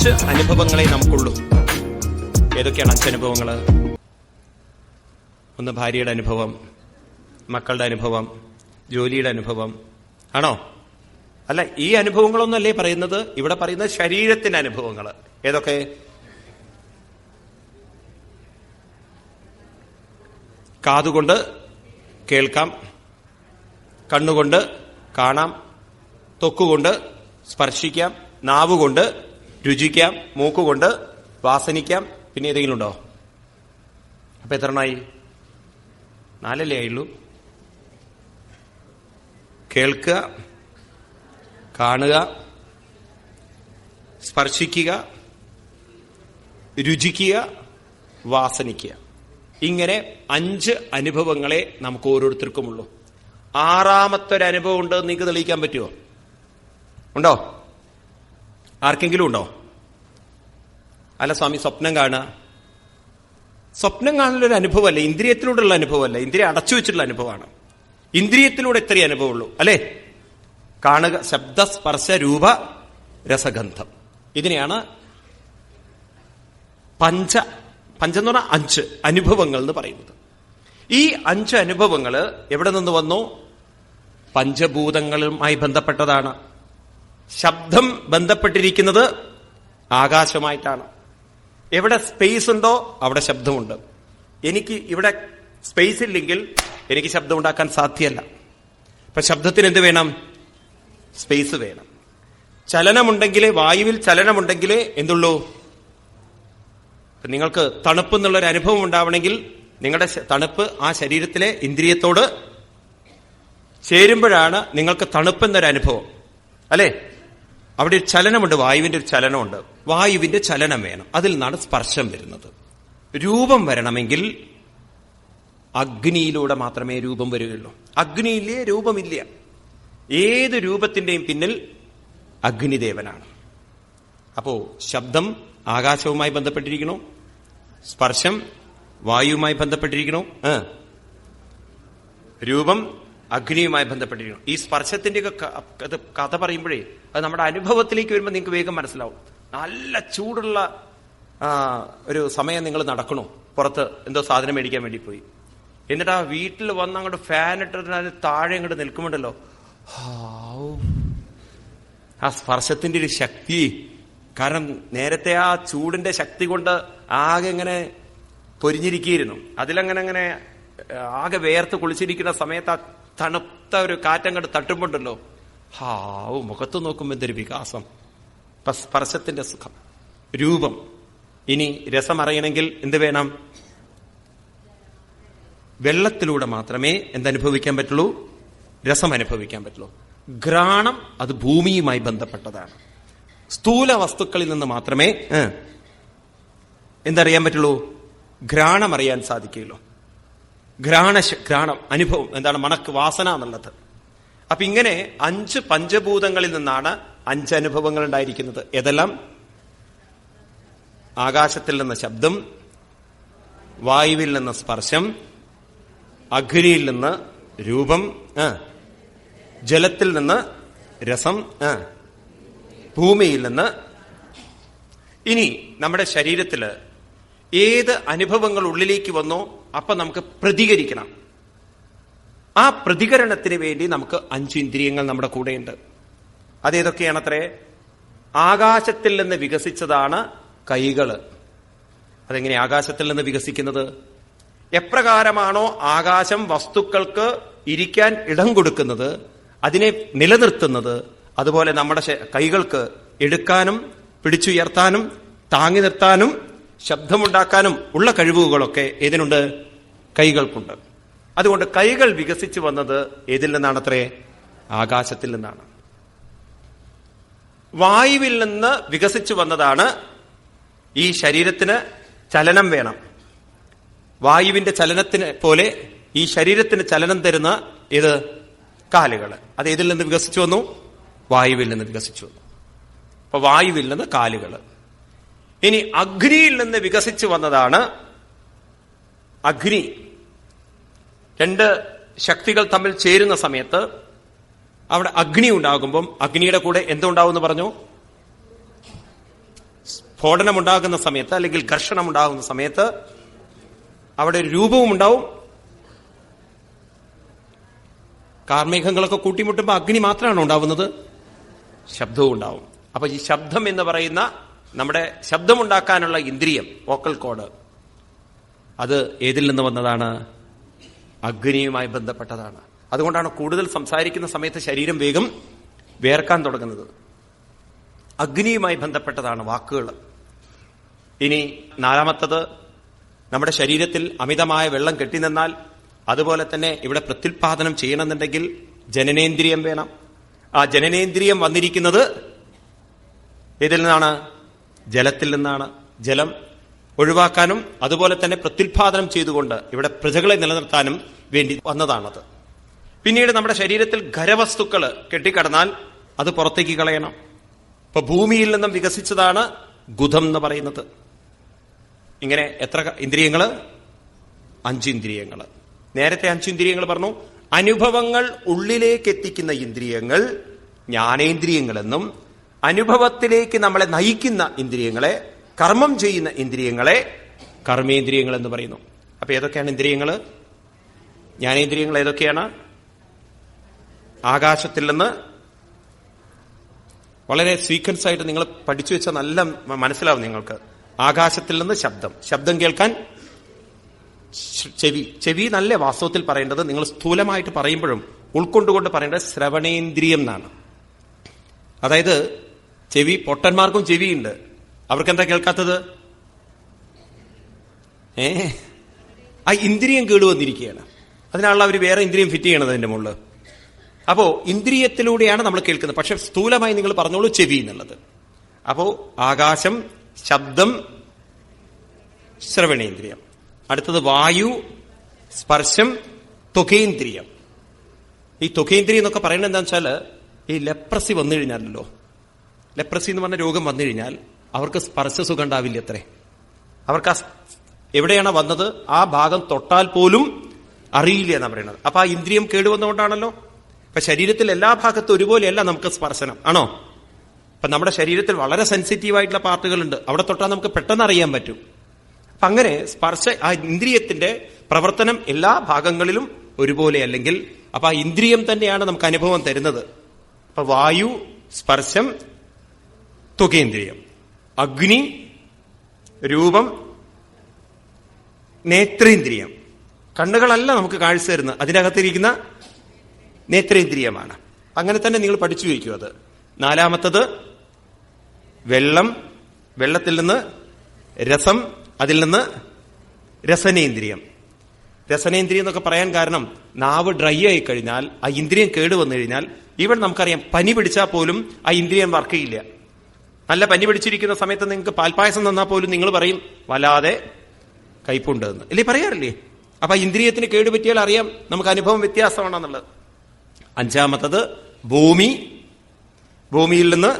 അഞ്ച് അനുഭവങ്ങളെ നമുക്കുള്ളൂ. ഏതൊക്കെയാണ് അഞ്ച് അനുഭവങ്ങൾ ഒന്ന് ഭാര്യയുടെ അനുഭവം മക്കളുടെ അനുഭവം ജോലിയുടെ അനുഭവം. ആണോ? അല്ല ഈ അനുഭവങ്ങളൊന്നല്ലേ പറയുന്നത്? ഇവിടെ പറയുന്നത് ശരീരത്തിന്റെ അനുഭവങ്ങൾ ഏതൊക്കെ? കാതുകൊണ്ട് കേൾക്കാം കണ്ണുകൊണ്ട് കാണാം തൊക്കുകൊണ്ട് സ്പർശിക്കാം നാവുകൊണ്ട് രുചിക്കാം മൂക്കുകൊണ്ട് വാസനിക്കാം പിന്നെ ഏതെങ്കിലും ഉണ്ടോ? അപ്പൊ എത്ര നാലല്ലേ ആയുള്ളൂ? കേൾക്കുക കാണുക സ്പർശിക്കുക രുചിക്കുക വാസനിക്കുക. ഇങ്ങനെ അഞ്ച് അനുഭവങ്ങളെ നമുക്ക് ഓരോരുത്തർക്കുമുള്ളൂ ആറാമത്തെ ഒരു അനുഭവം ഉണ്ട് നിങ്ങൾക്ക് തെളിയിക്കാൻ പറ്റുമോ ഉണ്ടോ? ആർക്കെങ്കിലും ഉണ്ടോ? അല്ല സ്വാമി സ്വപ്നം കാണുക. സ്വപ്നം കാണലൊരു അനുഭവമല്ല? ഇന്ദ്രിയത്തിലൂടെയുള്ള അനുഭവമല്ല? ഇന്ദ്രിയ അടച്ചു വെച്ചിട്ടുള്ള അനുഭവമാണ്. ഇന്ദ്രിയത്തിലൂടെ ഇത്രയും അനുഭവമുള്ളൂ അല്ലേ? കാണുക ശബ്ദ സ്പർശ രൂപ രസഗന്ധം. ഇതിനെയാണ് പഞ്ച പഞ്ചെന്ന് പറഞ്ഞാൽ അഞ്ച് അനുഭവങ്ങൾ എന്ന് പറയുന്നത്. ഈ അഞ്ച് അനുഭവങ്ങൾ എവിടെ നിന്ന് വന്നു? പഞ്ചഭൂതങ്ങളുമായി ബന്ധപ്പെട്ടതാണ്. ശബ്ദം ബന്ധപ്പെട്ടിരിക്കുന്നത് ആകാശമായിട്ടാണ്. എവിടെ സ്പേസ് ഉണ്ടോ അവിടെ ശബ്ദമുണ്ട്. എനിക്ക് ഇവിടെ സ്പേസ് ഇല്ലെങ്കിൽ എനിക്ക് ശബ്ദം ഉണ്ടാക്കാൻ സാധ്യമല്ല അപ്പൊ ശബ്ദത്തിന് എന്ത് വേണം? സ്പേസ് വേണം. ചലനമുണ്ടെങ്കിലേ വായുവിൽ ചലനമുണ്ടെങ്കിലേ എന്തുള്ളൂ? നിങ്ങൾക്ക് തണുപ്പ് എന്നുള്ളൊരു അനുഭവം ഉണ്ടാവണമെങ്കിൽ നിങ്ങളുടെ തണുപ്പ് ആ ശരീരത്തിലെ ഇന്ദ്രിയത്തോട് ചേരുമ്പോഴാണ് നിങ്ങൾക്ക് തണുപ്പ് എന്നൊരു അനുഭവം. അല്ലേ? അവിടെ ഒരു ചലനമുണ്ട് വായുവിന്റെ ഒരു ചലനമുണ്ട്. വായുവിന്റെ ചലനം വേണം. അതിൽ നിന്നാണ് സ്പർശം വരുന്നത്. രൂപം വരണമെങ്കിൽ അഗ്നിയിലൂടെ മാത്രമേ രൂപം വരികയുള്ളൂ. അഗ്നിയിലെ രൂപമില്ല. ഏത് രൂപത്തിന്റെയും പിന്നിൽ അഗ്നിദേവനാണ്. അപ്പോ ശബ്ദം ആകാശവുമായി ബന്ധപ്പെട്ടിരിക്കണു സ്പർശം വായുവുമായി ബന്ധപ്പെട്ടിരിക്കണു. രൂപം അഗ്നിയുമായി ബന്ധപ്പെട്ടിരിക്കുന്നു. ഈ സ്പർശത്തിന്റെ കഥ പറയുമ്പോഴേ അത് നമ്മുടെ അനുഭവത്തിലേക്ക് വരുമ്പോൾ നിങ്ങൾക്ക് വേഗം മനസ്സിലാവും. നല്ല ചൂടുള്ള ഒരു സമയം നിങ്ങൾ നടക്കണോ. പുറത്ത് എന്തോ സാധനം മേടിക്കാൻ വേണ്ടി പോയി. എന്നിട്ട് ആ വീട്ടിൽ വന്ന് അങ്ങോട്ട് ഫാൻ ഇട്ടിട്ട് താഴെ അങ്ങോട്ട് നിൽക്കുമുണ്ടല്ലോ ആ സ്പർശത്തിന്റെ ഒരു ശക്തി. കാരണം നേരത്തെ ആ ചൂടിന്റെ ശക്തി കൊണ്ട് ആകെ ഇങ്ങനെ പൊരിഞ്ഞിരിക്കുകയായിരുന്നു അതിലങ്ങനെ അങ്ങനെ ആകെ വേർത്ത് കുളിച്ചിരിക്കുന്ന സമയത്ത് ആ തണുത്ത ഒരു കാറ്റങ്ങോട്ട് തട്ടുമ്പോണ്ടല്ലോ? ഹാവ് മുഖത്ത് നോക്കുമ്പോൾ എന്തൊരു വികാസം. സ്പർശത്തിന്റെ സുഖം. രൂപം. ഇനി രസം അറിയണമെങ്കിൽ എന്ത് വേണം? വെള്ളത്തിലൂടെ മാത്രമേ എന്തനുഭവിക്കാൻ പറ്റുള്ളൂ രസം അനുഭവിക്കാൻ പറ്റുള്ളൂ. ഘ്രാണം അത് ഭൂമിയുമായി ബന്ധപ്പെട്ടതാണ്. സ്ഥൂല വസ്തുക്കളിൽ നിന്ന് മാത്രമേ എന്തറിയാൻ പറ്റുള്ളൂ? ഘ്രാണം അറിയാൻ സാധിക്കുകയുള്ളൂ. ഘ്രാണ ഘ്രാണം അനുഭവം എന്താണ് മണക്ക് വാസന എന്നുള്ളത് അപ്പൊ ഇങ്ങനെ അഞ്ച് പഞ്ചഭൂതങ്ങളിൽ നിന്നാണ് അഞ്ച് അനുഭവങ്ങൾ ഉണ്ടായിരിക്കുന്നത് ഏതെല്ലാം ആകാശത്തിൽ നിന്ന് ശബ്ദം വായുവിൽ നിന്ന് സ്പർശം അഗ്നിയിൽ നിന്ന് രൂപം. ജലത്തിൽ നിന്ന് രസം. ഭൂമിയിൽ നിന്ന് ഇനി നമ്മുടെ ശരീരത്തിൽ ഏത് അനുഭവങ്ങൾ ഉള്ളിലേക്ക് വന്നോ അപ്പൊ നമുക്ക് പ്രതികരിക്കണം. ആ പ്രതികരണത്തിന് വേണ്ടി നമുക്ക് അഞ്ച് ഇന്ദ്രിയങ്ങൾ നമ്മുടെ കൂടെയുണ്ട്. അതേതൊക്കെയാണത്രേ? ആകാശത്തിൽ നിന്ന് വികസിച്ചതാണ് കൈകൾ. അതെങ്ങനെ ആകാശത്തിൽ നിന്ന് വികസിക്കുന്നത്? എപ്രകാരമാണോ ആകാശം വസ്തുക്കൾക്ക് ഇരിക്കാൻ ഇടം കൊടുക്കുന്നത് അതിനെ നിലനിർത്തുന്നത് അതുപോലെ നമ്മുടെ കൈകൾക്ക് എടുക്കാനും പിടിച്ചുയർത്താനും താങ്ങി നിർത്താനും ശബ്ദമുണ്ടാക്കാനും ഉള്ള കഴിവുകളൊക്കെ ഏതിനുണ്ട്? കൈകൾക്കുണ്ട്. അതുകൊണ്ട് കൈകൾ വികസിച്ചു വന്നത് ഏതിൽ നിന്നാണത്രേ? ആകാശത്തിൽ നിന്നാണ്. വായുവിൽ നിന്ന് വികസിച്ചു വന്നതാണ് ഈ ശരീരത്തിന് ചലനം വേണം. വായുവിന്റെ ചലനത്തിന് പോലെ ഈ ശരീരത്തിന് ചലനം തരുന്ന ഇത് കാലുകൾ അത് ഏതിൽ നിന്ന് വികസിച്ചു വന്നു? വായുവിൽ നിന്ന് വികസിച്ചു വന്നു. അപ്പൊ വായുവിൽ നിന്ന് കാലുകൾ ഇനി അഗ്നിയിൽ നിന്ന് വികസിച്ചു വന്നതാണ് അഗ്നി. രണ്ട് ശക്തികൾ തമ്മിൽ ചേരുന്ന സമയത്ത് അവിടെ അഗ്നി ഉണ്ടാകുമ്പം അഗ്നിയുടെ കൂടെ എന്തുണ്ടാവും എന്ന് പറഞ്ഞു? സ്ഫോടനമുണ്ടാകുന്ന സമയത്ത് അല്ലെങ്കിൽ ഘർഷണം ഉണ്ടാകുന്ന സമയത്ത് അവിടെ ഒരു രൂപവും ഉണ്ടാവും കാർമേഘങ്ങളൊക്കെ കൂട്ടിമുട്ടുമ്പോൾ അഗ്നി മാത്രമാണ് ഉണ്ടാവുന്നത്? ശബ്ദവും ഉണ്ടാവും. അപ്പൊ ഈ ശബ്ദം എന്ന് പറയുന്ന നമ്മുടെ ശബ്ദമുണ്ടാക്കാനുള്ള ഇന്ദ്രിയം വോക്കൽ കോഡ്. അത് ഏതിൽ നിന്ന് വന്നതാണ്? അഗ്നിയുമായി ബന്ധപ്പെട്ടതാണ്. അതുകൊണ്ടാണ് കൂടുതൽ സംസാരിക്കുന്ന സമയത്ത് ശരീരം വേഗം വേർക്കാൻ തുടങ്ങുന്നത്. അഗ്നിയുമായി ബന്ധപ്പെട്ടതാണ് വാക്കുകൾ. ഇനി നാലാമത്തത് നമ്മുടെ ശരീരത്തിൽ അമിതമായ വെള്ളം കെട്ടി നിന്നാൽ അതുപോലെ തന്നെ ഇവിടെ പ്രത്യുൽപാദനം ചെയ്യണമെന്നുണ്ടെങ്കിൽ ജനനേന്ദ്രിയം വേണം. ആ ജനനേന്ദ്രിയം വന്നിരിക്കുന്നത് ഇതിൽ നിന്നാണ്? ജലത്തിൽ നിന്നാണ് ജലം ഒഴിവാക്കാനും അതുപോലെ തന്നെ പ്രത്യുൽപാദനം ചെയ്തുകൊണ്ട് ഇവിടെ പ്രജകളെ നിലനിർത്താനും വേണ്ടി വന്നതാണത്. പിന്നീട് നമ്മുടെ ശരീരത്തിൽ ഖരവസ്തുക്കൾ കെട്ടിക്കടന്നാൽ അത് പുറത്തേക്ക് കളയണം. ഇപ്പൊ ഭൂമിയിൽ നിന്നും വികസിച്ചതാണ് ഗുധം എന്ന് പറയുന്നത്. ഇങ്ങനെ എത്ര ഇന്ദ്രിയങ്ങൾ? അഞ്ചിന്ദ്രിയങ്ങൾ നേരത്തെ അഞ്ചിന്ദ്രിയങ്ങൾ പറഞ്ഞു അനുഭവങ്ങൾ ഉള്ളിലേക്ക് എത്തിക്കുന്ന ഇന്ദ്രിയങ്ങൾ ജ്ഞാനേന്ദ്രിയങ്ങളെന്നും അനുഭവത്തിലേക്ക് നമ്മളെ നയിക്കുന്ന ഇന്ദ്രിയങ്ങളെ കർമ്മം ചെയ്യുന്ന ഇന്ദ്രിയങ്ങളെ കർമ്മേന്ദ്രിയങ്ങൾ എന്ന് പറയുന്നു. അപ്പൊ ഏതൊക്കെയാണ് ഇന്ദ്രിയങ്ങൾ ജ്ഞാനേന്ദ്രിയങ്ങൾ ഏതൊക്കെയാണ്? ആകാശത്തിൽ നിന്ന് വളരെ സീക്വൻസ് ആയിട്ട് നിങ്ങൾ പഠിച്ചു വെച്ചാൽ നല്ല മനസ്സിലാവും നിങ്ങൾക്ക്. ആകാശത്തിൽ നിന്ന് ശബ്ദം. ശബ്ദം കേൾക്കാൻ ചെവി. ചെവി നല്ല വാസ്തവത്തിൽ പറയേണ്ടത് നിങ്ങൾ സ്ഥൂലമായിട്ട് പറയുമ്പോഴും ഉൾക്കൊണ്ടുകൊണ്ട് പറയേണ്ടത് ശ്രവണേന്ദ്രിയം എന്നാണ്. അതായത് ചെവി പൊട്ടന്മാർക്കും ചെവിയുണ്ട്. അവർക്ക് എന്താ കേൾക്കാത്തത്? ഏ? ആ ഇന്ദ്രിയം കേടുവന്നിരിക്കുകയാണ്. അതിനാണല്ലോ അവർ വേറെ ഇന്ദ്രിയം ഫിറ്റ് ചെയ്യണത് അതിന്റെ മുകളിൽ അപ്പോ ഇന്ദ്രിയത്തിലൂടെയാണ് നമ്മൾ കേൾക്കുന്നത്. പക്ഷെ സ്ഥൂലമായി നിങ്ങൾ പറഞ്ഞോളൂ ചെവി എന്നുള്ളത്. അപ്പോ ആകാശം ശബ്ദം ശ്രവണേന്ദ്രിയം. അടുത്തത് വായു സ്പർശം തൊകേന്ദ്രിയം ഈ തുകേന്ദ്രിയം എന്നൊക്കെ പറയുന്നത് എന്താ വെച്ചാൽ ഈ ലെപ്രസി വന്നു കഴിഞ്ഞാലല്ലോ ലെപ്രസി എന്ന് പറഞ്ഞ രോഗം വന്നു കഴിഞ്ഞാൽ അവർക്ക് സ്പർശ സുഖം ഉണ്ടാവില്ല അത്രേ അവർക്ക് എവിടെയാണ് വന്നത് ആ ഭാഗം തൊട്ടാൽ പോലും അറിയില്ല എന്നാ പറയുന്നത്. അപ്പൊ ആ ഇന്ദ്രിയം കേടുവന്നുകൊണ്ടാണല്ലോ അപ്പൊ ശരീരത്തിൽ എല്ലാ ഭാഗത്തും ഒരുപോലെയല്ല നമുക്ക് സ്പർശനം. ആണോ? അപ്പൊ നമ്മുടെ ശരീരത്തിൽ വളരെ സെൻസിറ്റീവ് ആയിട്ടുള്ള പാർട്ടുകളുണ്ട്. അവിടെ തൊട്ടാൽ നമുക്ക് പെട്ടെന്ന് അറിയാൻ പറ്റും. അപ്പൊ അങ്ങനെ സ്പർശ ആ ഇന്ദ്രിയത്തിന്റെ പ്രവർത്തനം എല്ലാ ഭാഗങ്ങളിലും ഒരുപോലെ അല്ലെങ്കിൽ അപ്പൊ ആ ഇന്ദ്രിയം തന്നെയാണ് നമുക്ക് അനുഭവം തരുന്നത്. അപ്പൊ വായു സ്പർശം ത്വകേന്ദ്രിയം. അഗ്നി രൂപം നേത്രേന്ദ്രിയം. കണ്ണുകളല്ല നമുക്ക് കാഴ്ച തരുന്നത്. അതിനകത്തിരിക്കുന്ന നേത്രേന്ദ്രിയമാണ്. അങ്ങനെ തന്നെ നിങ്ങൾ പഠിച്ചു വയ്ക്കും അത്. നാലാമത്തത് വെള്ളം. വെള്ളത്തിൽ നിന്ന് രസം അതിൽ നിന്ന് രസനേന്ദ്രിയം. രസനേന്ദ്രിയം എന്നൊക്കെ പറയാൻ കാരണം നാവ് ഡ്രൈ ആയി കഴിഞ്ഞാൽ ആ ഇന്ദ്രിയം കേടുവന്നു കഴിഞ്ഞാൽ ഇവിടെ നമുക്കറിയാം പനി പിടിച്ചാൽ പോലും ആ ഇന്ദ്രിയം വർക്ക് ചെയ്യില്ല നല്ല പനി പിടിച്ചിരിക്കുന്ന സമയത്ത് നിങ്ങൾക്ക് പാൽപ്പായസം തന്നാൽ പോലും നിങ്ങൾ പറയും വല്ലാതെ കയ്പുണ്ട് എന്ന്. അല്ലേ പറയാറില്ലേ? അപ്പൊ ഇന്ദ്രിയത്തിന് കേടുപറ്റിയാൽ അറിയാം നമുക്ക് അനുഭവം വ്യത്യാസമാണെന്നുള്ളത്. അഞ്ചാമത്തത് ഭൂമി. ഭൂമിയിൽ നിന്ന്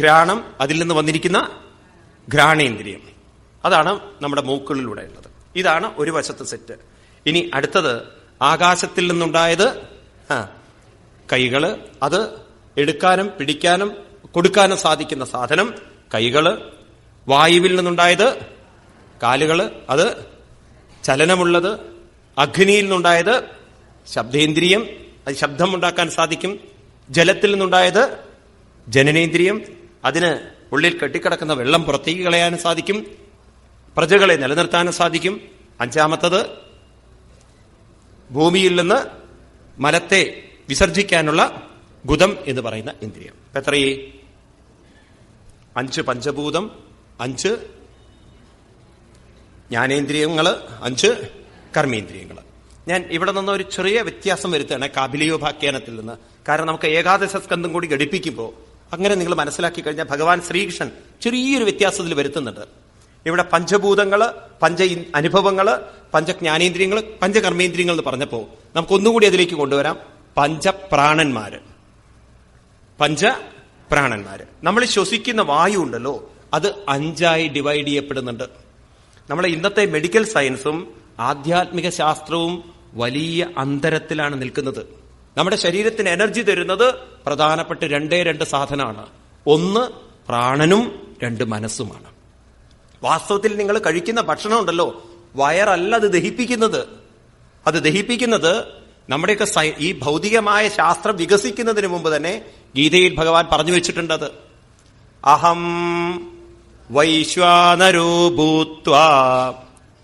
ഘ്രാണം അതിൽ നിന്ന് വന്നിരിക്കുന്ന ഘ്രാണേന്ദ്രിയം അതാണ് നമ്മുടെ മൂക്കുകളിലൂടെ ഉള്ളത്. ഇതാണ് ഒരു വശത്ത് സെറ്റ്. ഇനി അടുത്തത് ആകാശത്തിൽ നിന്നുണ്ടായത് കൈകൾ അത് എടുക്കാനും പിടിക്കാനും കൊടുക്കാനും സാധിക്കുന്ന സാധനം കൈകൾ. വായുവിൽ നിന്നുണ്ടായത് കാലുകൾ അത് ചലനമുള്ളത് അഗ്നിയിൽ നിന്നുണ്ടായത് ശബ്ദേന്ദ്രിയം അത് ശബ്ദമുണ്ടാക്കാൻ സാധിക്കും. ജലത്തിൽ നിന്നുണ്ടായത് ജനനേന്ദ്രിയം അതിന് ഉള്ളിൽ കെട്ടിക്കിടക്കുന്ന വെള്ളം പുറത്തേക്ക് കളയാനും സാധിക്കും. പ്രജകളെ നിലനിർത്താനും സാധിക്കും. അഞ്ചാമത്തത് ഭൂമിയിൽ നിന്ന് മലത്തെ വിസർജിക്കാനുള്ള ഗുദം എന്ന് പറയുന്ന ഇന്ദ്രിയം. എത്രയേ അഞ്ച് പഞ്ചഭൂതം അഞ്ച് ജ്ഞാനേന്ദ്രിയങ്ങൾ അഞ്ച് കർമ്മേന്ദ്രിയങ്ങൾ. ഞാൻ ഇവിടെ നിന്ന് ഒരു ചെറിയ വ്യത്യാസം വരുത്തുകയാണ് കാബിലിയോപാഖ്യാനത്തിൽ നിന്ന്. കാരണം നമുക്ക് ഏകാദശ സ്കന്ധം കൂടി ഘടിപ്പിക്കുമ്പോൾ അങ്ങനെ നിങ്ങൾ മനസ്സിലാക്കി കഴിഞ്ഞാൽ ഭഗവാൻ ശ്രീകൃഷ്ണൻ ചെറിയൊരു വ്യത്യാസത്തിൽ വരുത്തുന്നുണ്ട്. ഇവിടെ പഞ്ചഭൂതങ്ങൾ പഞ്ച അനുഭവങ്ങൾ പഞ്ചജ്ഞാനേന്ദ്രിയങ്ങൾ പഞ്ചകർമ്മേന്ദ്രിയങ്ങൾ എന്ന് പറഞ്ഞപ്പോൾ നമുക്ക് ഒന്നുകൂടി അതിലേക്ക് കൊണ്ടുവരാം. പഞ്ചപ്രാണന്മാര്. പഞ്ച പ്രാണന്മാര് നമ്മൾ ശ്വസിക്കുന്ന വായു ഉണ്ടല്ലോ അത് അഞ്ചായി ഡിവൈഡ് ചെയ്യപ്പെടുന്നുണ്ട്. നമ്മളെ ഇന്നത്തെ മെഡിക്കൽ സയൻസും ആധ്യാത്മിക ശാസ്ത്രവും വലിയ അന്തരത്തിലാണ് നിൽക്കുന്നത്. നമ്മുടെ ശരീരത്തിന് എനർജി തരുന്നത് പ്രധാനപ്പെട്ട രണ്ടേ രണ്ട് സാധനമാണ്. ഒന്ന് പ്രാണനും രണ്ട് മനസ്സുമാണ്. വാസ്തവത്തിൽ നിങ്ങൾ കഴിക്കുന്ന ഭക്ഷണം ഉണ്ടല്ലോ വയറല്ല അത് ദഹിപ്പിക്കുന്നത്. അത് ദഹിപ്പിക്കുന്നത് നമ്മുടെയൊക്കെ ഈ ഭൗതികമായ ശാസ്ത്രം വികസിക്കുന്നതിന് മുമ്പ് തന്നെ ഗീതയിൽ ഭഗവാൻ പറഞ്ഞു വെച്ചിട്ടുണ്ടത്. അഹം വൈശ്വാനരോ ഭൂത്വ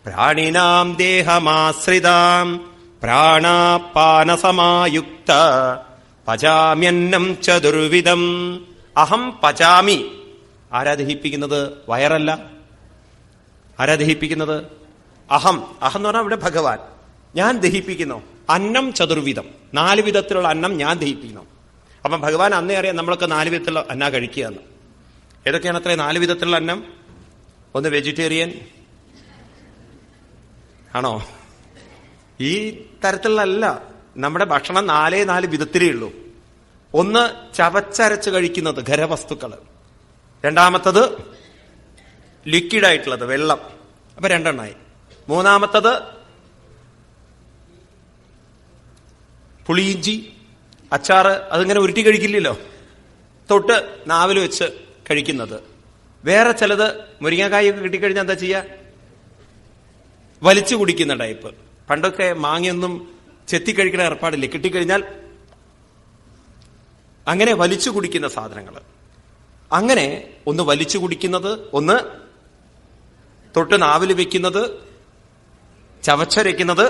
പ്രാണിനാം ദേഹമാശ്രിതാം പ്രാണാപാനസമായുക്ത പചാമ്യന്നം ചതുർവിധം. അഹം പചാമി. ആരാ ദഹിപ്പിക്കുന്നത്? വയറല്ല. ആരാ ദഹിപ്പിക്കുന്നത്? അഹം. അഹം എന്ന് പറഞ്ഞാൽ ഇവിടെ ഭഗവാൻ. ഞാൻ ദഹിപ്പിക്കുന്നു. അന്നം ചതുർവിധം. നാല് വിധത്തിലുള്ള അന്നം ഞാൻ ദഹിപ്പിക്കണം അപ്പം ഭഗവാൻ അന്നേ അറിയാം നമ്മളൊക്കെ നാല് വിധത്തിലുള്ള അന്ന കഴിക്കുക എന്ന്. ഏതൊക്കെയാണ് അത്രേ നാല് വിധത്തിലുള്ള അന്നം? ഒന്ന് വെജിറ്റേറിയൻ. ആണോ? ഈ തരത്തിലുള്ളല്ല നമ്മുടെ ഭക്ഷണം നാലേ നാല് വിധത്തിലേ ഉള്ളൂ. ഒന്ന് ചവച്ചരച്ച് കഴിക്കുന്നത് ഖരവസ്തുക്കൾ. രണ്ടാമത്തത് ലിക്വിഡ് ആയിട്ടുള്ളത് വെള്ളം. അപ്പൊ രണ്ടെണ്ണമായി മൂന്നാമത്തത് പുളിയിഞ്ചി അച്ചാറ് അതിങ്ങനെ ഉരുട്ടി കഴിക്കില്ലല്ലോ. തൊട്ട് നാവിൽ വെച്ച് കഴിക്കുന്നത്. വേറെ ചിലത് മുരിങ്ങക്കായൊക്കെ കിട്ടിക്കഴിഞ്ഞാൽ എന്താ ചെയ്യുക വലിച്ചു കുടിക്കുന്ന ടൈപ്പ് പണ്ടൊക്കെ മാങ്ങയൊന്നും ചെത്തിക്കഴിക്കണ ഏർപ്പാടില്ലേ? കിട്ടിക്കഴിഞ്ഞാൽ അങ്ങനെ വലിച്ചു കുടിക്കുന്ന സാധനങ്ങൾ അങ്ങനെ ഒന്ന് വലിച്ചു കുടിക്കുന്നത് ഒന്ന് തൊട്ട് നാവിൽ വെക്കുന്നത് ചവച്ചരയ്ക്കുന്നത്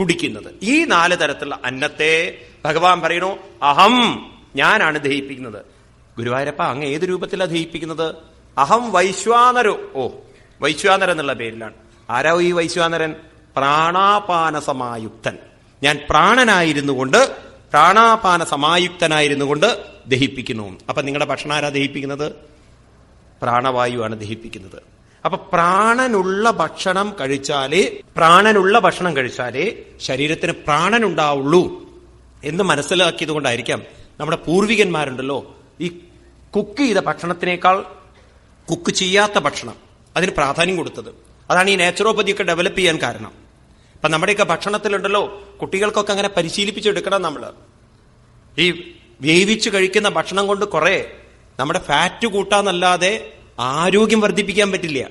കുടിക്കുന്നത്. ഈ നാല് തരത്തിലുള്ള അന്നത്തെ ഭഗവാൻ പറയണു അഹം ഞാനാണ് ദഹിപ്പിക്കുന്നത്. ഗുരുവായൂരപ്പ അങ്ങ് ഏത് രൂപത്തിലാണ് ദഹിപ്പിക്കുന്നത്? അഹം വൈശ്വാനരോ. ഓ വൈശ്വാനരൻ എന്നുള്ള പേരിലാണ്. ആരാ ഈ വൈശ്വാനരൻ? പ്രാണാപാന സമായുക്തൻ ഞാൻ പ്രാണനായിരുന്നു കൊണ്ട് പ്രാണാപാന സമായുക്തനായിരുന്നു കൊണ്ട് ദഹിപ്പിക്കുന്നു. അപ്പൊ നിങ്ങളുടെ ഭക്ഷണം ആരാ ദഹിപ്പിക്കുന്നത്? പ്രാണവായുവാണ് ദഹിപ്പിക്കുന്നത്. അപ്പൊ പ്രാണനുള്ള ഭക്ഷണം കഴിച്ചാലേ പ്രാണനുള്ള ഭക്ഷണം കഴിച്ചാലേ ശരീരത്തിന് പ്രാണനുണ്ടാവുള്ളൂ എന്ന് മനസ്സിലാക്കിയത് കൊണ്ടായിരിക്കാം നമ്മുടെ പൂർവികന്മാരുണ്ടല്ലോ ഈ കുക്ക് ചെയ്ത ഭക്ഷണത്തിനേക്കാൾ കുക്ക് ചെയ്യാത്ത ഭക്ഷണം അതിന് പ്രാധാന്യം കൊടുത്തത്. അതാണ് ഈ നാച്ചുറോപ്പതി ഒക്കെ ഡെവലപ്പ് ചെയ്യാൻ കാരണം. അപ്പൊ നമ്മുടെയൊക്കെ ഭക്ഷണത്തിലുണ്ടല്ലോ കുട്ടികൾക്കൊക്കെ അങ്ങനെ പരിശീലിപ്പിച്ചെടുക്കണം നമ്മൾ ഈ വേവിച്ച് കഴിക്കുന്ന ഭക്ഷണം കൊണ്ട് കുറെ നമ്മുടെ ഫാറ്റ് കൂട്ടാന്നല്ലാതെ ആരോഗ്യം വർദ്ധിപ്പിക്കാൻ പറ്റില്ല.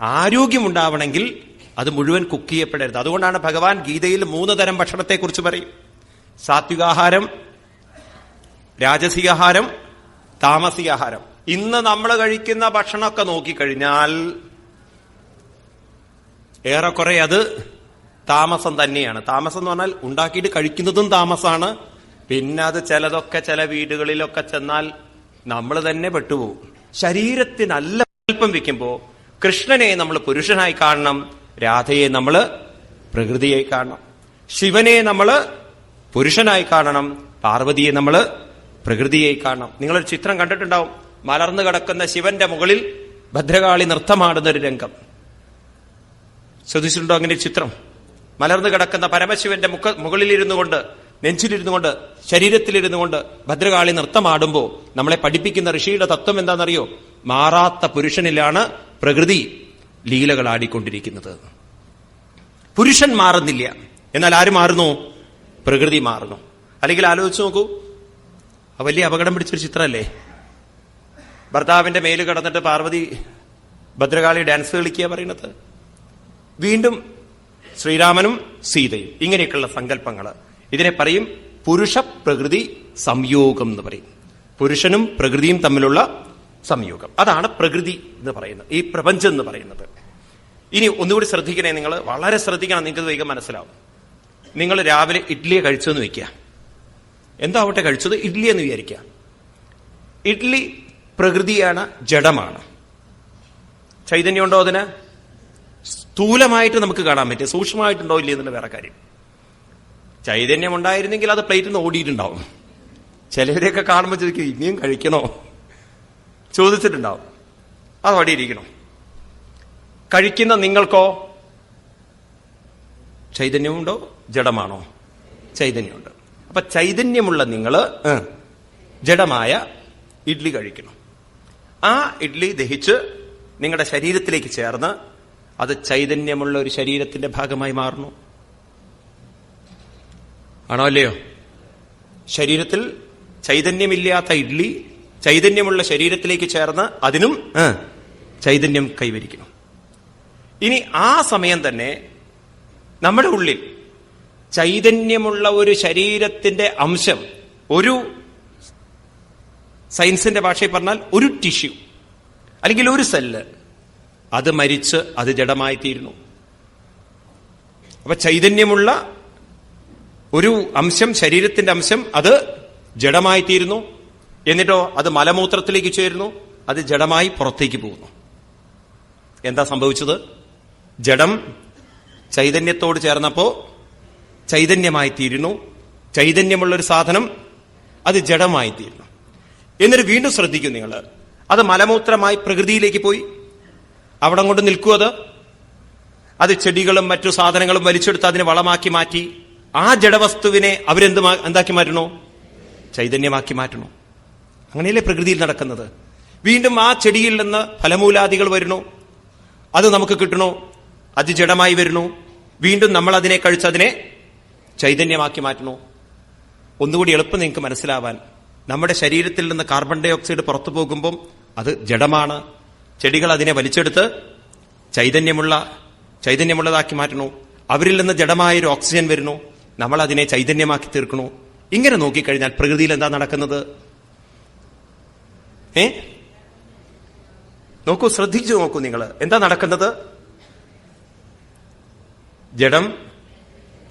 ആരോഗ്യം ഉണ്ടാവണമെങ്കിൽ അത് മുഴുവൻ കുക്ക് ചെയ്യപ്പെടരുത്. അതുകൊണ്ടാണ് ഭഗവാൻ ഗീതയിൽ മൂന്ന് തരം ഭക്ഷണത്തെക്കുറിച്ച് പറയും. സാത്വികാഹാരം രാജസികാഹാരം താമസികാഹാരം. ഇന്ന് നമ്മൾ കഴിക്കുന്ന ഭക്ഷണമൊക്കെ നോക്കിക്കഴിഞ്ഞാൽ ഏറെക്കുറെ അത് താമസം തന്നെയാണ്. താമസം എന്ന് പറഞ്ഞാൽ ഉണ്ടാക്കിയിട്ട് കഴിക്കുന്നതും താമസമാണ് പിന്നെ അത് ചിലതൊക്കെ ചില വീടുകളിലൊക്കെ ചെന്നാൽ നമ്മൾ തന്നെ പെട്ടുപോകും. ശരീരത്തിനല്ല അല്പം വെക്കുമ്പോ കൃഷ്ണനെ നമ്മൾ പുരുഷനായി കാണണം രാധയെ നമ്മൾ പ്രകൃതിയായി കാണണം ശിവനെ നമ്മൾ പുരുഷനായി കാണണം പാർവതിയെ നമ്മൾ പ്രകൃതിയായി കാണണം. നിങ്ങളൊരു ചിത്രം കണ്ടിട്ടുണ്ടാവും. മലർന്നു കിടക്കുന്ന ശിവന്റെ മുകളിൽ ഭദ്രകാളി നൃത്തമാടുന്ന ഒരു രംഗം. ശ്രദ്ധിച്ചിട്ടുണ്ടോ അങ്ങനെ ചിത്രം? മലർന്നു കിടക്കുന്ന പരമശിവന്റെ മുഖ മുകളിലിരുന്നു കൊണ്ട് നെഞ്ചിലിരുന്നു കൊണ്ട് ശരീരത്തിലിരുന്നു കൊണ്ട് ഭദ്രകാളി നൃത്തമാടുമ്പോൾ നമ്മളെ പഠിപ്പിക്കുന്ന ഋഷിയുടെ തത്വം എന്താണെന്നറിയോ? മാറാത്ത പുരുഷനിലാണ് പ്രകൃതി ലീലകൾ ആടിക്കൊണ്ടിരിക്കുന്നത് പുരുഷൻ മാറുന്നില്ല. എന്നാൽ ആര് മാറുന്നു? പ്രകൃതി മാറുന്നു. അല്ലെങ്കിൽ ആലോചിച്ച് നോക്കൂ. വലിയ അപകടം പിടിച്ചൊരു ചിത്രമല്ലേ? ഭർത്താവിന്റെ മേൽ കടന്നിട്ട് പാർവതി ഭദ്രകാളി ഡാൻസ് കളിക്കുക പറയുന്നത്. വീണ്ടും ശ്രീരാമനും സീതയും. ഇങ്ങനെയൊക്കെയുള്ള സങ്കല്പങ്ങൾ ഇതിനെ പറയും പുരുഷ പ്രകൃതി സംയോഗം എന്ന് പറയും. പുരുഷനും പ്രകൃതിയും തമ്മിലുള്ള സംയോഗം. അതാണ് പ്രകൃതി എന്ന് പറയുന്നത്. ഈ പ്രപഞ്ചം എന്ന് പറയുന്നത്. ഇനി ഒന്നുകൂടി ശ്രദ്ധിക്കണേ നിങ്ങൾ. വളരെ ശ്രദ്ധിക്കണം. നിങ്ങൾക്ക് വേഗം മനസ്സിലാവും. നിങ്ങൾ രാവിലെ ഇഡ്ഡലിയെ കഴിച്ചതെന്ന് വയ്ക്കുക. എന്താവട്ടെ കഴിച്ചത്? ഇഡ്ഡലി എന്ന് വിചാരിക്കുക. ഇഡ്ഡലി പ്രകൃതിയാണ് ജഡമാണ്. ചൈതന്യമുണ്ടോ അതിന്? സ്ഥൂലമായിട്ട് നമുക്ക് കാണാൻ പറ്റും സൂക്ഷ്മമായിട്ടുണ്ടോ ഇല്ലേ എന്നുള്ള വേറെ കാര്യം. ചൈതന്യം ഉണ്ടായിരുന്നെങ്കിൽ അത് പ്ലേറ്റിൽ നിന്ന് ഓടിയിട്ടുണ്ടാവും. ചിലരെയൊക്കെ കാണുമ്പോൾ ചോദിക്കും ഇനിയും കഴിക്കണോ? ചോദിച്ചിട്ടുണ്ടാവും. അത് അവിടെ കഴിക്കുന്ന നിങ്ങൾക്കോ ചൈതന്യമുണ്ടോ? ജഡമാണോ? ചൈതന്യമുണ്ട്. അപ്പൊ ചൈതന്യമുള്ള നിങ്ങൾ ജഡമായ ഇഡ്ലി കഴിക്കണം. ആ ഇഡ്ലി ദഹിച്ച് നിങ്ങളുടെ ശരീരത്തിലേക്ക് ചേർന്ന് അത് ചൈതന്യമുള്ള ഒരു ശരീരത്തിന്റെ ഭാഗമായി മാറുന്നു. ആണോ അല്ലയോ? ശരീരത്തിൽ ചൈതന്യമില്ലാത്ത ഇഡ്ലി ചൈതന്യമുള്ള ശരീരത്തിലേക്ക് ചേർന്ന് അതിനും ചൈതന്യം കൈവരിക്കണം ഇനി ആ സമയം തന്നെ നമ്മുടെ ഉള്ളിൽ ചൈതന്യമുള്ള ഒരു ശരീരത്തിന്റെ അംശം ഒരു സയൻസിന്റെ ഭാഷയിൽ പറഞ്ഞാൽ ഒരു ടിഷ്യൂ അല്ലെങ്കിൽ ഒരു സെല്ല് അത് മരിച്ച് അത് ജഡമായി തീരുന്നു അപ്പൊ ചൈതന്യമുള്ള ഒരു അംശം ശരീരത്തിന്റെ അംശം അത് ജഡമായി തീരുന്നു എന്നിട്ടോ അത് മലമൂത്രത്തിലേക്ക് ചേരുന്നു. അത് ജഡമായി പുറത്തേക്ക് പോകുന്നു. എന്താ സംഭവിച്ചത്? ജഡം ചൈതന്യത്തോട് ചേർന്നപ്പോ ചൈതന്യമായി തീരുന്നു ചൈതന്യമുള്ള ഒരു സാധനം അത് ജഡമായി തീരുന്നു എന്നിട്ട് വീണ്ടും ശ്രദ്ധിക്കും നിങ്ങൾ അത് മലമൂത്രമായി പ്രകൃതിയിലേക്ക് പോയി. അവിടെ കൊണ്ട് നിൽക്കൂ അത്. അത് ചെടികളും മറ്റു സാധനങ്ങളും വലിച്ചെടുത്ത് അതിനെ വളമാക്കി മാറ്റി. ആ ജഡവസ്തുവിനെ അവരെന്ത് എന്താക്കി മാറ്റണോ? ചൈതന്യമാക്കി മാറ്റണോ? അങ്ങനെയല്ലേ പ്രകൃതിയിൽ നടക്കുന്നത്. വീണ്ടും ആ ചെടിയിൽ നിന്ന് ഫലമൂലാദികൾ വരുന്നു. അത് നമുക്ക് കിട്ടണോ? അത് ജഡമായി വരുന്നു. വീണ്ടും നമ്മൾ അതിനെ കഴിച്ച് അതിനെ ചൈതന്യമാക്കി മാറ്റണോ? ഒന്നുകൂടി എളുപ്പം നിങ്ങൾക്ക് മനസ്സിലാവാൻ. നമ്മുടെ ശരീരത്തിൽ നിന്ന് കാർബൺ ഡൈ ഓക്സൈഡ് പുറത്തു പോകുമ്പം അത് ജഡമാണ്. ചെടികൾ അതിനെ വലിച്ചെടുത്ത് ചൈതന്യമുള്ള ചൈതന്യമുള്ളതാക്കി മാറ്റണോ? അവരിൽ നിന്ന് ജഡമായൊരു ഓക്സിജൻ വരുന്നു. നമ്മൾ അതിനെ ചൈതന്യമാക്കി തീർക്കണു? ഇങ്ങനെ നോക്കിക്കഴിഞ്ഞാൽ പ്രകൃതിയിൽ എന്താ നടക്കുന്നത്? ഏ? നോക്കൂ ശ്രദ്ധിച്ചു നോക്കൂ നിങ്ങൾ എന്താ നടക്കുന്നത്? ജഡം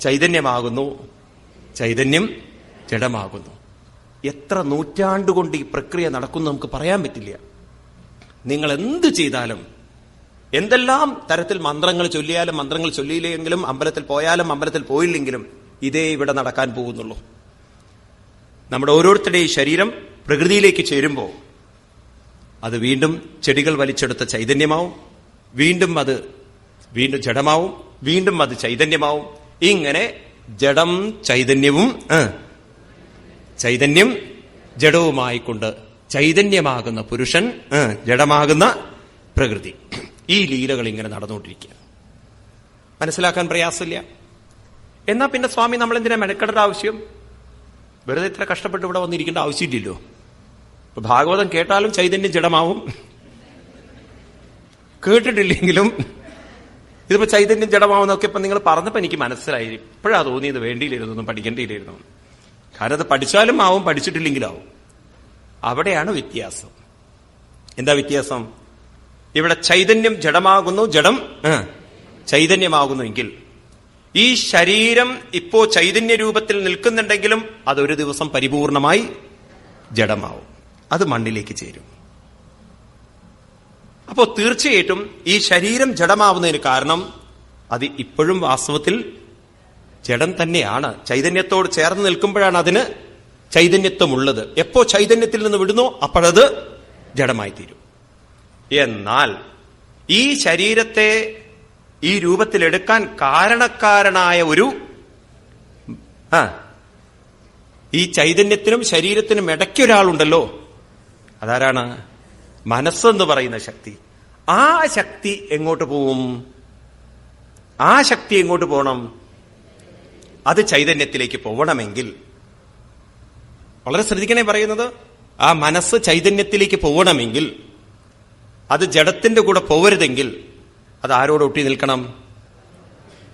ചൈതന്യമാകുന്നു. ചൈതന്യം ജഡമാകുന്നു. എത്ര നൂറ്റാണ്ടുകൊണ്ട് ഈ പ്രക്രിയ നടക്കുന്നു നമുക്ക് പറയാൻ പറ്റില്ല. നിങ്ങൾ എന്ത് ചെയ്താലും എന്തെല്ലാം തരത്തിൽ മന്ത്രങ്ങൾ ചൊല്ലിയാലും മന്ത്രങ്ങൾ ചൊല്ലിയില്ലെങ്കിലും അമ്പലത്തിൽ പോയാലും അമ്പലത്തിൽ പോയില്ലെങ്കിലും ഇതേ ഇവിടെ നടക്കാൻ പോകുന്നുള്ളൂ. നമ്മുടെ ഓരോരുത്തരുടെയും ശരീരം പ്രകൃതിയിലേക്ക് ചേരുമ്പോൾ അത് വീണ്ടും ചെടികൾ വലിച്ചെടുത്ത ചൈതന്യമാവും. വീണ്ടും അത് വീണ്ടും ജഡമാവും. വീണ്ടും അത് ചൈതന്യമാവും. ഇങ്ങനെ ജഡം ചൈതന്യവും ചൈതന്യം ജഡവുമായിക്കൊണ്ട് ചൈതന്യമാകുന്ന പുരുഷൻ ജഡമാകുന്ന പ്രകൃതി. ഈ ലീലകൾ ഇങ്ങനെ നടന്നുകൊണ്ടിരിക്കുക മനസ്സിലാക്കാൻ പ്രയാസമില്ല? എന്നാ പിന്നെ സ്വാമി നമ്മൾ എന്തിനാ മെനക്കെടേണ്ട ആവശ്യം? വെറുതെ ഇത്ര കഷ്ടപ്പെട്ട് ഇവിടെ വന്നിരിക്കേണ്ട ആവശ്യമില്ലല്ലോ. ഇപ്പൊ ഭാഗവതം കേട്ടാലും ചൈതന്യം ജഡമാവും. കേട്ടിട്ടില്ലെങ്കിലും ഇതിപ്പോ ചൈതന്യം ജഡമാവുന്നൊക്കെ ഇപ്പൊ നിങ്ങൾ പറഞ്ഞപ്പോ എനിക്ക് മനസ്സിലായി. ഇപ്പോഴാ തോന്നിയത് വേണ്ടിയില്ലായിരുന്നു പഠിക്കേണ്ടിയില്ലായിരുന്നു. കാരണം അത് പഠിച്ചാലും ആവും പഠിച്ചിട്ടില്ലെങ്കിലാവും. അവിടെയാണ് വ്യത്യാസം. എന്താ വ്യത്യാസം? ഇവിടെ ചൈതന്യം ജഡമാകുന്നു ജഡം ചൈതന്യമാകുന്നു ചൈതന്യമാകുന്നുവെങ്കിൽ ഈ ശരീരം ഇപ്പോ ചൈതന്യ രൂപത്തിൽ നിൽക്കുന്നുണ്ടെങ്കിലും അതൊരു ദിവസം പരിപൂർണമായി ജഡമാവും. അത് മണ്ണിലേക്ക് ചേരും. അപ്പോ തീർച്ചയായിട്ടും ഈ ശരീരം ജഡമാവുന്നതിന് കാരണം അത് ഇപ്പോഴും വാസ്തവത്തിൽ ജഡം തന്നെയാണ്. ചൈതന്യത്തോട് ചേർന്ന് നിൽക്കുമ്പോഴാണ് അതിന് ചൈതന്യത്വമുള്ളത്. എപ്പോ ചൈതന്യത്തിൽ നിന്ന് വിടുന്നോ അപ്പോഴത് ജഡമായി തീരും എന്നാൽ ഈ ശരീരത്തെ ഈ രൂപത്തിലെടുക്കാൻ കാരണക്കാരനായ ഒരു ആ ഈ ചൈതന്യത്തിനും ശരീരത്തിനും ഇടയ്ക്കൊരാളുണ്ടല്ലോ. അതാരാണ്? മനസ്സെന്ന് പറയുന്ന ശക്തി. ആ ശക്തി എങ്ങോട്ട് പോവും? ആ ശക്തി എങ്ങോട്ട് പോകണം അത് ചൈതന്യത്തിലേക്ക് പോവണമെങ്കിൽ. വളരെ ശ്രദ്ധിക്കണേ പറയുന്നത്. ആ മനസ്സ് ചൈതന്യത്തിലേക്ക് പോവണമെങ്കിൽ അത് ജഡത്തിന്റെ കൂടെ പോവരുതെങ്കിൽ അത് ആരോട് ഒട്ടി നിൽക്കണം?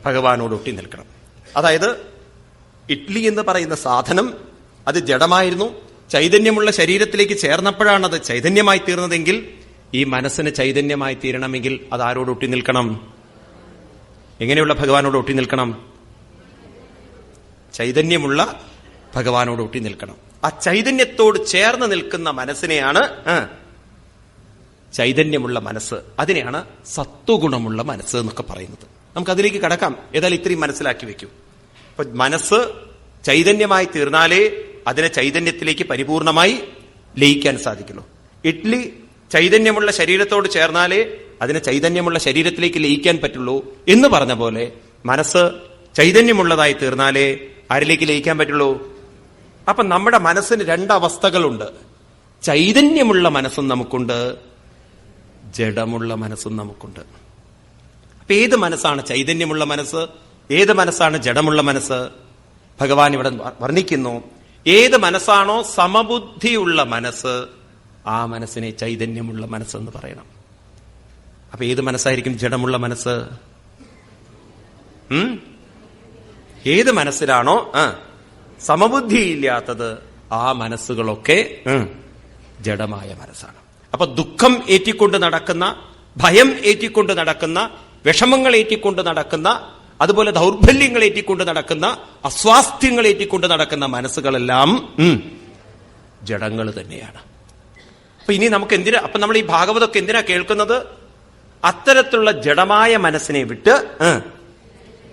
ഭഗവാനോട് ഒട്ടി നിൽക്കണം. അതായത് ഇഡ്ലി എന്ന് പറയുന്ന സാധനം അത് ജഡമായിരുന്നു. ചൈതന്യമുള്ള ശരീരത്തിലേക്ക് ചേർന്നപ്പോഴാണ് അത് ചൈതന്യമായി തീർന്നതെങ്കിൽ ഈ മനസ്സിന് ചൈതന്യമായി തീരണമെങ്കിൽ അത് ആരോട് ഒട്ടി നിൽക്കണം? എങ്ങനെയുള്ള ഭഗവാനോട് ഒട്ടി നിൽക്കണം? ചൈതന്യമുള്ള ഭഗവാനോട് ഒട്ടി നിൽക്കണം. ആ ചൈതന്യത്തോട് ചേർന്ന് നിൽക്കുന്ന മനസ്സിനെയാണ് ചൈതന്യമുള്ള മനസ്സ്. അതിനെയാണ് സത്വഗുണമുള്ള മനസ്സ് എന്നൊക്കെ പറയുന്നത്. നമുക്കതിലേക്ക് കടക്കാം. ഏതായാലും ഇത്രയും മനസ്സിലാക്കി വെക്കും. അപ്പൊ മനസ്സ് ചൈതന്യമായി തീർന്നാലേ അതിനെ ചൈതന്യത്തിലേക്ക് പരിപൂർണമായി ലയിക്കാൻ സാധിക്കുള്ളൂ. ഇഡ്ലി ചൈതന്യമുള്ള ശരീരത്തോട് ചേർന്നാലേ അതിനെ ചൈതന്യമുള്ള ശരീരത്തിലേക്ക് ലയിക്കാൻ പറ്റുള്ളൂ എന്ന് പറഞ്ഞ പോലെ മനസ്സ് ചൈതന്യമുള്ളതായി തീർന്നാലേ ആരിലേക്ക് ലയിക്കാൻ പറ്റുള്ളൂ? അപ്പൊ നമ്മുടെ മനസ്സിന് രണ്ടവസ്ഥകളുണ്ട് ചൈതന്യമുള്ള മനസ്സും നമുക്കുണ്ട് ജഡമുള്ള മനസ്സും നമുക്കുണ്ട്. അപ്പൊ ഏത് മനസ്സാണ് ചൈതന്യമുള്ള മനസ്സ്? ഏത് മനസ്സാണ് ജഡമുള്ള മനസ്സ്? ഭഗവാൻ ഇവിടെ വർണിക്കുന്നു. ഏത് മനസ്സാണോ സമബുദ്ധിയുള്ള മനസ്സ് ആ മനസ്സിനെ ചൈതന്യമുള്ള മനസ്സെന്ന് പറയണം. അപ്പൊ ഏത് മനസ്സായിരിക്കും ജഡമുള്ള മനസ്സ്? ഏത് മനസ്സിലാണോ ആ സമബുദ്ധിയില്ലാത്തത് ആ മനസ്സുകളൊക്കെ ജഡമായ മനസ്സാണ്. അപ്പൊ ദുഃഖം ഏറ്റിക്കൊണ്ട് നടക്കുന്ന ഭയം ഏറ്റിക്കൊണ്ട് നടക്കുന്ന വിഷമങ്ങൾ ഏറ്റിക്കൊണ്ട് നടക്കുന്ന അതുപോലെ ദൗർബല്യങ്ങൾ ഏറ്റിക്കൊണ്ട് നടക്കുന്ന അസ്വാസ്ഥ്യങ്ങൾ ഏറ്റിക്കൊണ്ട് നടക്കുന്ന മനസ്സുകളെല്ലാം ജഡങ്ങൾ തന്നെയാണ്. അപ്പൊ ഇനി നമുക്ക് എന്തിനാ അപ്പൊ നമ്മൾ ഈ ഭാഗവതമൊക്കെ എന്തിനാ കേൾക്കുന്നത്? അത്തരത്തിലുള്ള ജഡമായ മനസ്സിനെ വിട്ട്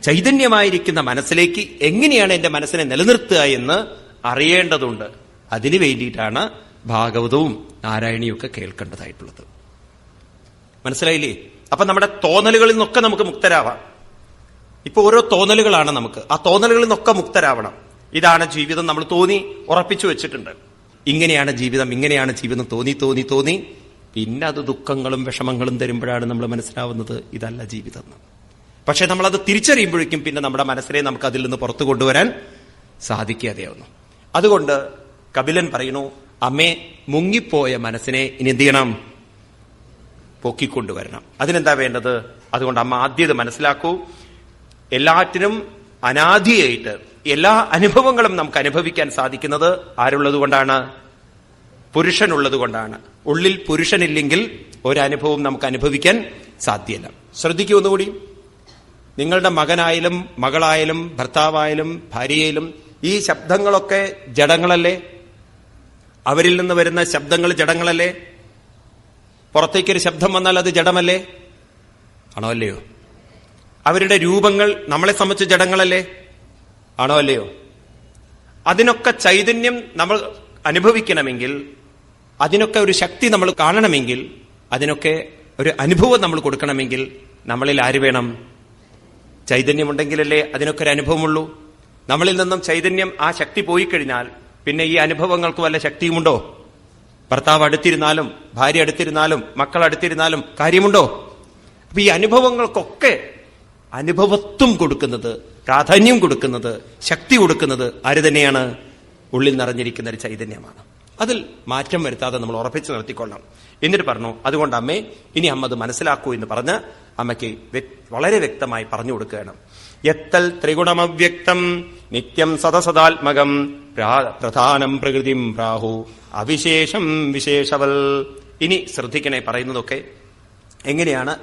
ചൈതന്യമായിരിക്കുന്ന മനസ്സിലേക്ക് എങ്ങനെയാണ് എന്റെ മനസ്സിനെ നിലനിർത്തുക എന്ന് അറിയേണ്ടതുണ്ട്. അതിനു വേണ്ടിയിട്ടാണ് ഭാഗവതവും നാരായണിയും ഒക്കെ കേൾക്കേണ്ടതായിട്ടുള്ളത്. മനസ്സിലായില്ലേ? അപ്പൊ നമ്മുടെ തോന്നലുകളിൽ നിന്നൊക്കെ നമുക്ക് മുക്തരാവാം. ഇപ്പൊ ഓരോ തോന്നലുകളാണ് നമുക്ക്. ആ തോന്നലുകളിൽ നിന്നൊക്കെ മുക്തരാവണം. ഇതാണ് ജീവിതം നമ്മൾ തോന്നി ഉറപ്പിച്ചു വെച്ചിട്ടുണ്ട്. ഇങ്ങനെയാണ് ജീവിതം ഇങ്ങനെയാണ് ജീവിതം. തോന്നി തോന്നി തോന്നി. പിന്നെ അത് ദുഃഖങ്ങളും വിഷമങ്ങളും തരുമ്പോഴാണ് നമ്മൾ മനസ്സിലാവുന്നത് ഇതല്ല ജീവിതം. പക്ഷെ അത് തിരിച്ചറിയുമ്പോഴേക്കും പിന്നെ നമ്മുടെ മനസ്സിനെ നമുക്ക് അതിൽ നിന്ന് പുറത്തു കൊണ്ടുവരാൻ സാധിക്കാതെയാവുന്നു. അതുകൊണ്ട് കപിലൻ പറയുന്നു അമ്മേ മുങ്ങിപ്പോയ മനസ്സിനെ ഇനി എന്ത് ചെയ്യണം? പൊക്കിക്കൊണ്ടുവരണം. അതിനെന്താ വേണ്ടത്? അതുകൊണ്ട് അമ്മ ആദ്യം മനസ്സിലാക്കൂ. എല്ലാറ്റിനും അനാദിയായിട്ട് എല്ലാ അനുഭവങ്ങളും നമുക്ക് അനുഭവിക്കാൻ സാധിക്കുന്നത് ആരുള്ളത് കൊണ്ടാണ് പുരുഷനുള്ളത് കൊണ്ടാണ് ഉള്ളിൽ പുരുഷനില്ലെങ്കിൽ ഒരനുഭവം നമുക്ക് അനുഭവിക്കാൻ സാധ്യല്ല. ശ്രദ്ധിക്കൂ ഒന്നുകൂടി. നിങ്ങളുടെ മകനായാലും മകളായാലും ഭർത്താവായാലും ഭാര്യയായാലും ഈ ശബ്ദങ്ങളൊക്കെ ജഡങ്ങളല്ലേ? അവരിൽ നിന്ന് വരുന്ന ശബ്ദങ്ങൾ ജഡങ്ങളല്ലേ? പുറത്തേക്കൊരു ശബ്ദം വന്നാൽ അത് ജഡമല്ലേ? ആണോ അല്ലയോ? അവരുടെ രൂപങ്ങൾ നമ്മളെ സംബന്ധിച്ച് ജഡങ്ങളല്ലേ? ആണോ അല്ലയോ? അതിനൊക്കെ ചൈതന്യം നമ്മൾ അനുഭവിക്കണമെങ്കിൽ അതിനൊക്കെ ഒരു ശക്തി നമ്മൾ കാണണമെങ്കിൽ അതിനൊക്കെ ഒരു അനുഭവം നമ്മൾ കൊടുക്കണമെങ്കിൽ നമ്മളിൽ ആര് വേണം? ചൈതന്യമുണ്ടെങ്കിലല്ലേ അതിനൊക്കെ ഒരു അനുഭവമുള്ളൂ. നമ്മളിൽ നിന്നും ചൈതന്യം ആ ശക്തി പോയി കഴിഞ്ഞാൽ പിന്നെ ഈ അനുഭവങ്ങൾക്ക് വല്ല ശക്തിയുമുണ്ടോ? ഭർത്താവ് അടുത്തിരുന്നാലും ഭാര്യ അടുത്തിരുന്നാലും മക്കൾ അടുത്തിരുന്നാലും കാര്യമുണ്ടോ? അപ്പൊ ഈ അനുഭവങ്ങൾക്കൊക്കെ അനുഭവത്വം കൊടുക്കുന്നത് പ്രാധാന്യം കൊടുക്കുന്നത് ശക്തി കൊടുക്കുന്നത് ആര് തന്നെയാണ്? ഉള്ളിൽ നിറഞ്ഞിരിക്കുന്ന ഒരു ചൈതന്യമാണ്. അതിൽ മാറ്റം വരുത്താതെ നമ്മൾ ഉറപ്പിച്ചു നിർത്തിക്കൊള്ളാം എന്നിട്ട് പറഞ്ഞു അതുകൊണ്ട് അമ്മേ ഇനി അമ്മ അത് മനസ്സിലാക്കൂ എന്ന് പറഞ്ഞ് അമ്മയ്ക്ക് വളരെ വ്യക്തമായി പറഞ്ഞു കൊടുക്കുകയാണ്. എത്തൽ ത്രിഗുണമവ്യക്തം. നിത്യം സദസദാത്മകം. പ്രാ- പ്രധാനം പ്രകൃതിം പ്രാഹു. അവിശേഷം വിശേഷവൽ. ഇനി ശ്രദ്ധിക്കണേ പറയുന്നതൊക്കെ. എങ്ങനെയാണ്